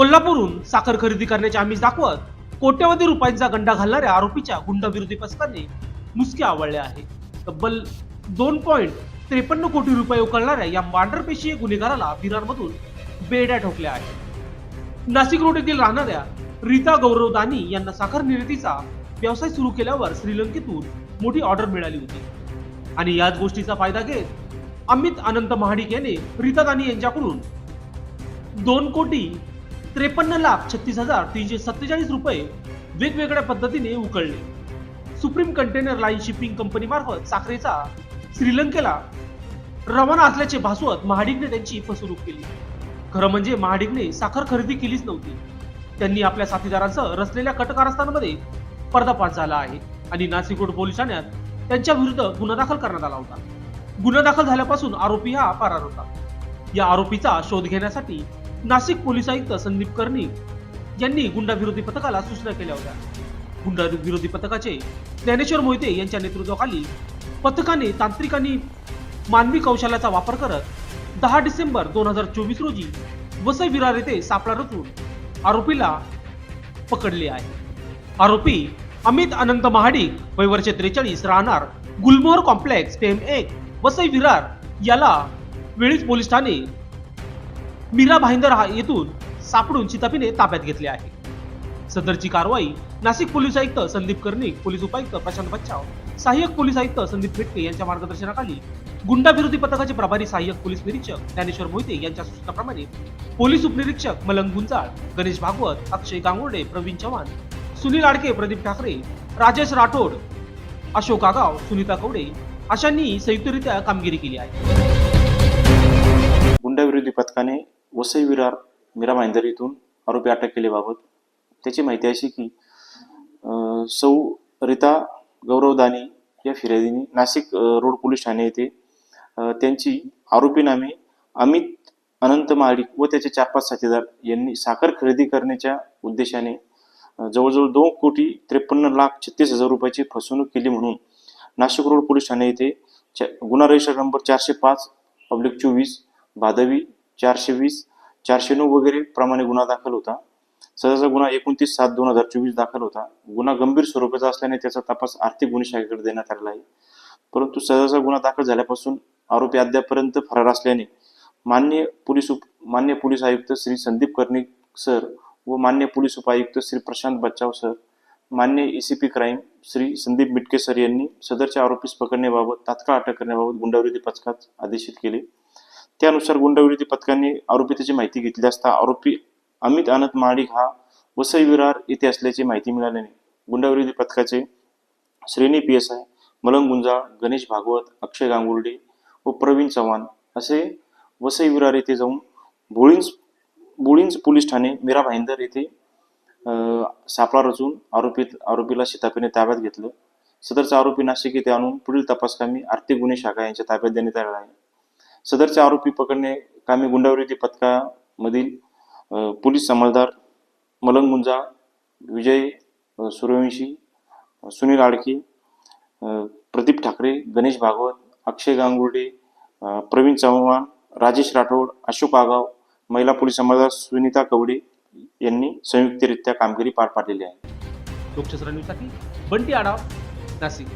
कोल्हापूरहून साखर खरेदी करण्याचे आमिष दाखवत कोट्यवधी रुपयांचा गंडा घालणाऱ्या आरोपीच्या गुंडाविरोधी पथकाने मुसके आवळले आहे तब्बल दोन पॉईंट त्रेपन्न कोटी रुपये उकळणाऱ्या या मांढरपेशीय गुन्हेगाराला विरारमधून बेड्या ठोकल्या आहेत. नाशिक रोड येथील राहणाऱ्या रीता गौरव दानी यांना साखर निर्मितीचा व्यवसाय सुरू केल्यावर श्रीलंकेतून मोठी ऑर्डर मिळाली होती. आणि याच गोष्टीचा फायदा घेत अमित अनंत महाडिक याने रीता दानी यांच्याकडून दोन कोटी त्रेपन्न लाख छत्तीस हजार तीनशे सत्तेचाळीस रुपये वेगवेगळ्या पद्धतीने उकळले. Supreme container line shipping company मार्फत साखरेचा श्रीलंकेला रवाना असल्याचे भासवत महाडिकने त्यांची फसवणूक केली. खरं म्हणजे महाडिकने साखर खरेदी केलीच नव्हती. त्यांनी आपल्या साथीदारांसह रचलेल्या कटकारस्थानामध्ये पर्दाफाश झाला आहे आणि नासिकोट पोलीस ठाण्यात त्यांच्या विरुद्ध गुन्हा दाखल करण्यात आला होता. गुन्हा दाखल झाल्यापासून आरोपी हा फरार होता. या आरोपीचा शोध घेण्यासाठी नाशिक पोलीस आयुक्त संदीप कर्णिक यांनी गुंडा विरोधी पथकाला सूचना केल्या होत्या. गुंडा विरोधी पथकाचे ज्ञानेश्वर मोहिते यांच्या नेतृत्वाखाली पथकाने तांत्रिक आणि मानवी कौशल्याचा वापर करत दहा डिसेंबर दोन हजार चोवीस रोजी वसई विरार येथे सापळा रचून आरोपीला पकडले आहे. आरोपी अमित अनंत महाडिक वय वर्ष त्रेचाळीस राहणार गुलमोहर कॉम्प्लेक्स टेम एक वसई विरार याला वेळीच पोलीस ठाणे मीरा भाईंदर हा येथून सापडून चितापीने ताब्यात घेतले आहे. सदरची कारवाई नाशिक पोलीस आयुक्त संदीप कर्णिक पोलीस उपायुक्त प्रशांत बच्चाव सहाय्यक पोलीस आयुक्त संदीप फेटके यांच्या मार्गदर्शनाखाली गुंडा विरोधी पथकाचे प्रभारी सहाय्यक पोलीस निरीक्षक ज्ञानेश्वर मोहिते यांच्या सूचनाप्रमाणे पोलीस उपनिरीक्षक मलंग गुंजाळ गणेश भागवत अक्षय गांगुर्डे प्रवीण चव्हाण सुनील आडके प्रदीप ठाकरे राजेश राठोड अशोक आगाव सुनीता कवडे अशांनी संयुक्तरित्या कामगिरी केली आहे. गुंडाविरोधी पथकाने वसई विरार मीरा भाईंदर इथून आरोपी अटक केल्याबाबत त्याची माहिती अशी की सौ रीता गौरव दानी या फिर्यादीने नाशिक रोड पोलीस ठाणे येथे त्यांची आरोपी नामे अमित अनंत महाडिक व त्याचे चार पाच साथीदार यांनी साखर खरेदी करण्याच्या उद्देशाने जवळजवळ दोन कोटी त्रेपन्न लाख छत्तीस हजार रुपयाची फसवणूक केली म्हणून नाशिक रोड पोलीस ठाणे येथे गुन्हा रजिस्टर नंबर चारशे पाच पब्लिक चोवीस भादवी चारशे वीस चारशे नऊ वगैरे प्रमाणे गुन्हा दाखल होता. सदरचा गुन्हा एकोणतीस सात दोन हजार चोवीस दाखल होता. गुन्हा गंभीर स्वरूपाचा असल्याने त्याचा तपास आर्थिक गुन्हे शाखेकडे देण्यात आलेला आहे. परंतु सदरचा गुन्हा दाखल झाल्यापासून आरोपी अद्यापर्यंत फरार असल्याने मान्य पोलीस उप मान्य पोलीस आयुक्त श्री संदीप कर्णिक सर व मान्य पोलीस उपायुक्त श्री प्रशांत बच्चाव सर मान्य ACP crime Shri Sandeep Mitke sir यांनी सदरच्या आरोपीस पकडण्याबाबत तात्काळ अटक करण्याबाबत गुंडाविरोधी पथकात आदेशित केले. त्यानुसार गुंडविरोधी पथकाने आरोपी त्याची माहिती घेतली असता आरोपी अमित आनंद महाडिक हा वसई विरार येथे असल्याची माहिती मिळाल्याने गुंडाविरोधी पथकाचे श्रेणी पी एस आय मलंग गुंजाळ गणेश भागवत अक्षय गांगुर्डे व प्रवीण चव्हाण असे वसई विरार येथे जाऊन बोळींज भोळींज पोलीस ठाणे मीरा भाईंदर येथे सापळा रचून आरोपी आरोपीला शितापीने ताब्यात घेतलं. सदरचा आरोपी नाशिक येथे आणून पुढील तपासकामी आर्थिक गुन्हे शाखा यांच्या ताब्यात देण्यात आला आहे. सदरचे आरोपी पकडणे कामी गुंडाविरोधी पथकामधील पोलीस अंमलदार मलंग गुंजाळ विजय सूर्यवंशी सुनील आडके प्रदीप ठाकरे गणेश भागवत अक्षय गांगुर्डे प्रवीण चव्हाण राजेश राठोड अशोक आगाव महिला पोलीस अंमलदार सुनीता कवडे यांनी संयुक्तरित्या कामगिरी पार पाडलेली आहे. लोकशास्त्र न्यूजसाठी बंटी आढाव नाशिक.